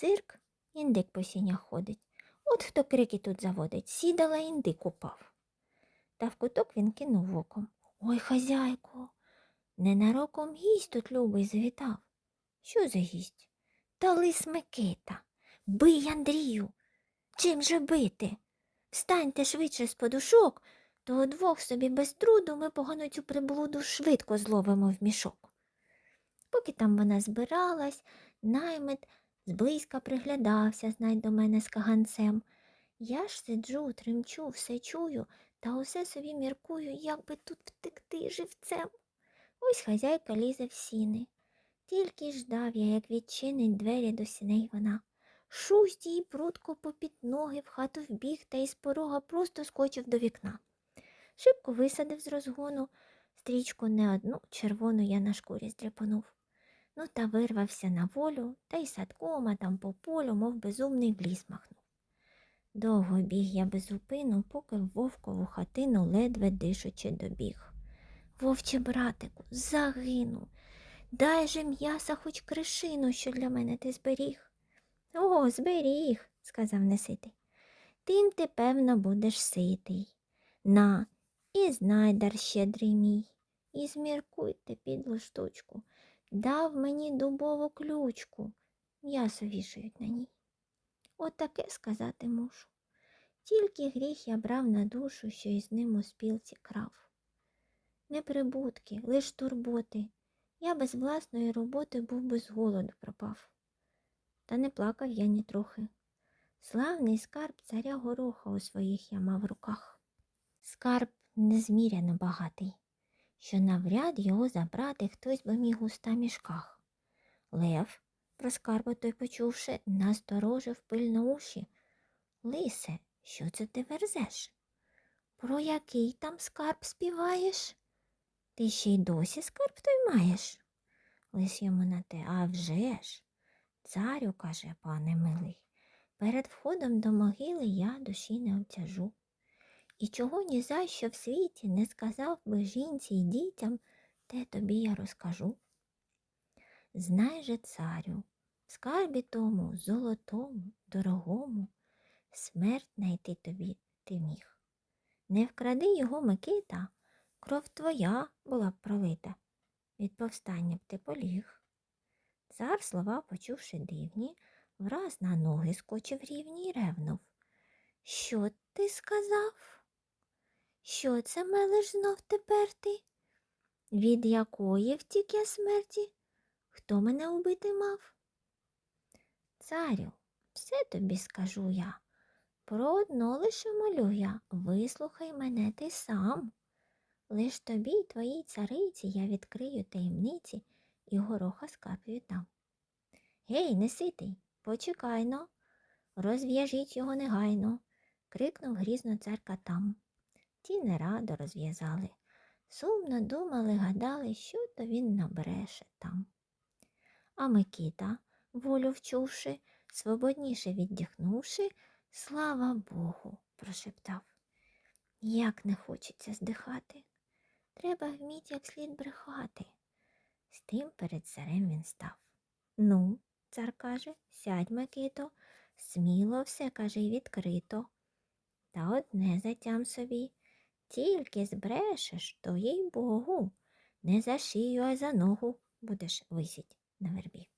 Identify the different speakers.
Speaker 1: Зирк, індик по сінях ходить. От хто крики тут заводить, сідала індик упав. Та в куток він кинув оком. Ой, хазяйко, ненароком гість тут любий завітав. Що за гість? Та лис Микита. Бий, Андрію. Чим же бити? Встаньте швидше з подушок, то удвох собі без труду ми погану цю приблуду швидко зловимо в мішок. Поки там вона збиралась, наймит зблизька приглядався, знай до мене з каганцем. Я ж сиджу, тремчу, все чую, та усе собі міркую, як би тут втекти живцем. Ось хазяйка лізе в сіни. Тільки ждав я, як відчинить двері до сіней вона. Шусть їй прутко попід ноги в хату вбіг та із порога просто скочив до вікна. Шибко висадив з розгону, стрічку не одну червону я на шкурі здряпанув. Ну та вирвався на волю, та й садком, а там по полю, мов безумний в ліс махнув. Довго біг я без зупину, поки в вовкову хатину ледве дишучи добіг. Вовче, братику, загину. Дай же м'яса хоч кришину, що для мене ти зберіг. О, зберіг, сказав неситий. Тим ти, певно, будеш ситий. На, і знай, дар щедрий мій, і зміркуйте підлу штучку. Дав мені дубову ключку, м'ясо вішають на ній. Отаке сказати мушу. Тільки гріх я брав на душу, що із ним у спілці крав. Не прибутки, лиш турботи. Я без власної роботи був би з голоду пропав. Та не плакав я ні трохи. Славний скарб царя гороха у своїх я мав руках. Скарб незміряно багатий, що навряд його забрати хтось би міг у ста мішках. Лев, про скарби той почувши, насторожив пильно уші. Лисе, що це ти верзеш? Про який там скарб співаєш? Ти ще й досі скарб той маєш? Лис йому на те, а вже ж. Царю, каже пане милий, перед входом до могили я душі не обтяжу. І чого ні за що в світі не сказав би жінці й дітям, те тобі я розкажу. Знай же, царю, в скарбі тому, золотому, дорогому, смерть найти тобі ти міг. Не вкради його, Микита, кров твоя була б пролита, від повстання б ти поліг. Цар слова, почувши дивні, враз на ноги скочив рівні й ревнув. Що ти сказав? Що це мелеш знов тепер ти? Від якої втік я смерті? Хто мене убити мав? Царю, все тобі скажу я. Про одно лише молю я, вислухай мене ти сам. Лиш тобі й твоїй цариці я відкрию таємниці і гороха скарб віддам. Гей, неситий, почекай но, розв'яжіть його негайно, крикнув грізно цар катам. Ті нерадо розв'язали. Сумно думали, гадали, що то він набреше там. А Микита, волю вчувши, свободніше віддихнувши, слава Богу, прошептав. Як не хочеться здихати. Треба вміть як слід брехати. З тим перед царем він став. Ну, цар каже, сядь, Микито, сміло все каже й відкрито. Та одне затям собі, тільки збрешеш, то їй Богу, не за шию, а за ногу будеш висіть на вербі.